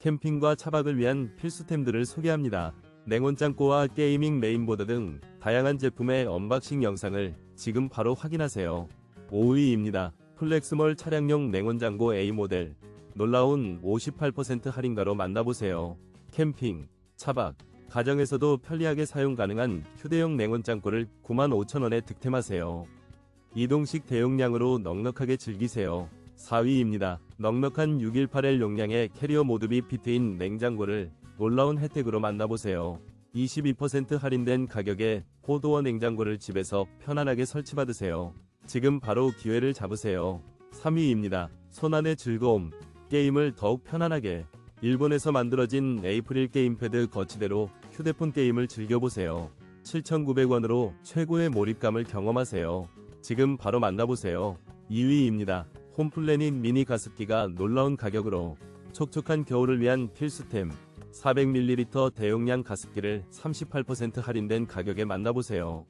캠핑과 차박을 위한 필수템들을 소개합니다. 냉온장고와 게이밍 메인보드 등 다양한 제품의 언박싱 영상을 지금 바로 확인하세요. 5위입니다. 플렉스몰 차량용 냉온장고 A 모델. 놀라운 58% 할인가로 만나보세요. 캠핑, 차박, 가정에서도 편리하게 사용 가능한 휴대용 냉온장고를 95,000원에 득템하세요. 이동식 대용량으로 넉넉하게 즐기세요. 4위입니다. 넉넉한 618L 용량의 캐리어 모드비 피트인 냉장고를 놀라운 혜택으로 만나보세요. 22% 할인된 가격에 포도어 냉장고를 집에서 편안하게 설치받으세요. 지금 바로 기회를 잡으세요. 3위입니다. 손안의 즐거움, 게임을 더욱 편안하게. 일본에서 만들어진 에이프릴 게임패드 거치대로 휴대폰 게임을 즐겨보세요. 7,900원으로 최고의 몰입감을 경험하세요. 지금 바로 만나보세요. 2위입니다. 홈플래닛 미니 가습기가 놀라운 가격으로 촉촉한 겨울을 위한 필수템 400ml 대용량 가습기를 38% 할인된 가격에 만나보세요.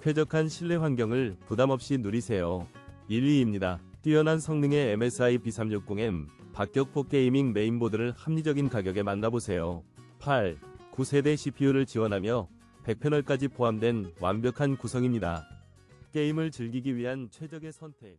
쾌적한 실내 환경을 부담없이 누리세요. 1위입니다. 뛰어난 성능의 MSI B360M 박격포 게이밍 메인보드를 합리적인 가격에 만나보세요. 8. 9세대 CPU를 지원하며 100패널까지 포함된 완벽한 구성입니다. 게임을 즐기기 위한 최적의 선택.